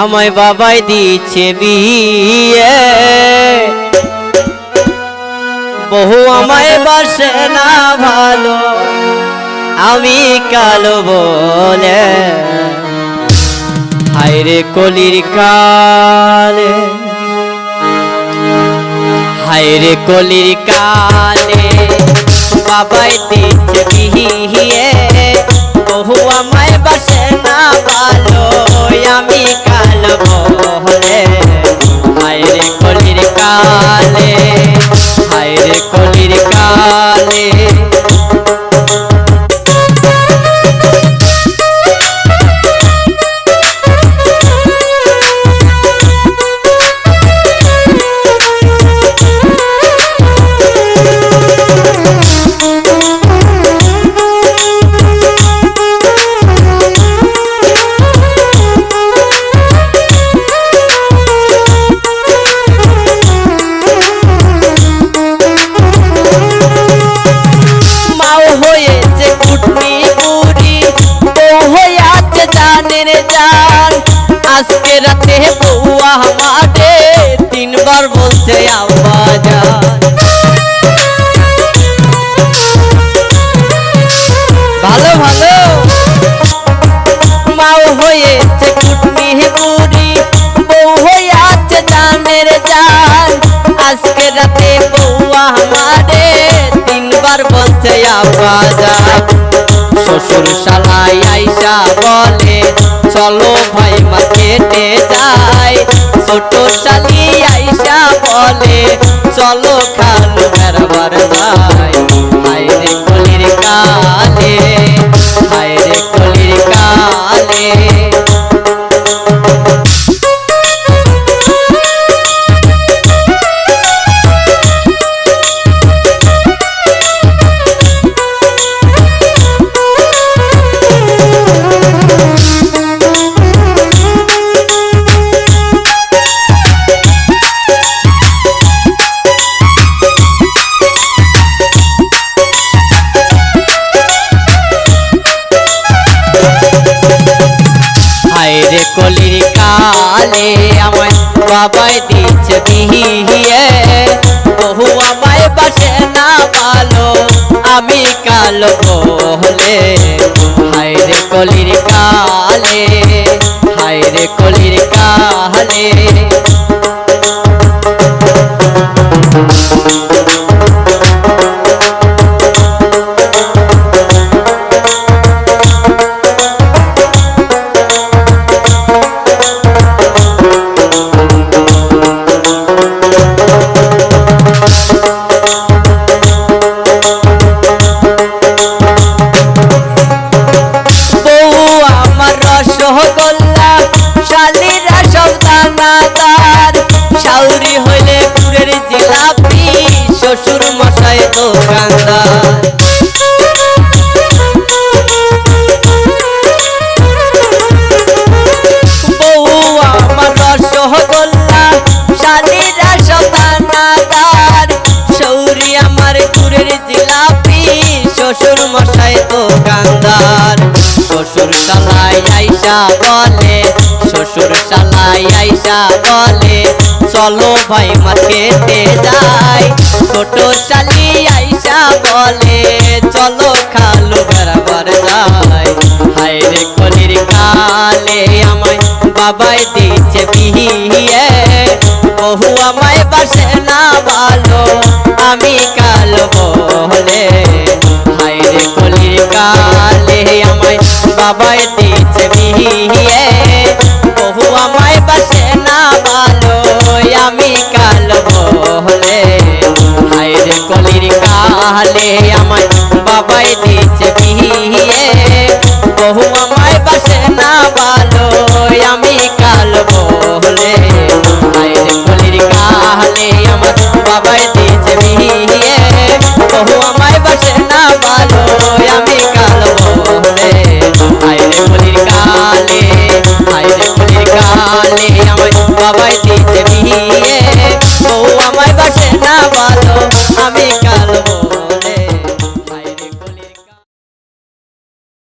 আমায় বাবাই দিচ্ছে বিয়ে। বহু আমায় বাসে না ভালো, আমি কালো বলে। হায়রে কলির কালে হায়রে কলির কালে, বাবাই দিচ্ছে বিহিয়ে কালে হায়রে কলির কালে আজকে রাতে বউয়া আমারে তিনবার বলছে, আব্বা জান ভালো ভালো। মাও হয়েছে কুটনি বুড়ি, বউ হয়েছে জানের জান। আজকে রাতে বউয়া আমারে তিনবার বলছে, আব্বা জান শ্বশুর শালাই আইসা বলে চলো ভাই মার্কেটে যাই। ছোট শালি আইসা বলে, চলো খালু বেরবার ভাই। হায়রে কলির কালে, হায়রে কলির কালে। কলির কালে আমায় বাবাই দিচ্ছে বিহিয়ে বহু আমায় বাসে না ভালো, আমি কালো বলে হায়রে কলির কালে হায়রে কলির কালে। শালাই আইসা বলে, শ্বশুর শালাই আইসা বলে, চলো ভাই মার্কেটে যাই। ছোট শালি আইসা বলে, চলো খালু বেড়াবার যাই। হায়রে কলির কালে আমায় বাবাই দিচ্ছে বিহিয়ে বহু আমায় বাসে না ভালো, আমি কাল বলে হায়রে কলির তাহলে আমায় বাবাই দিচ্ছে বিয়ে। বহু আমায় বাসে না ভালো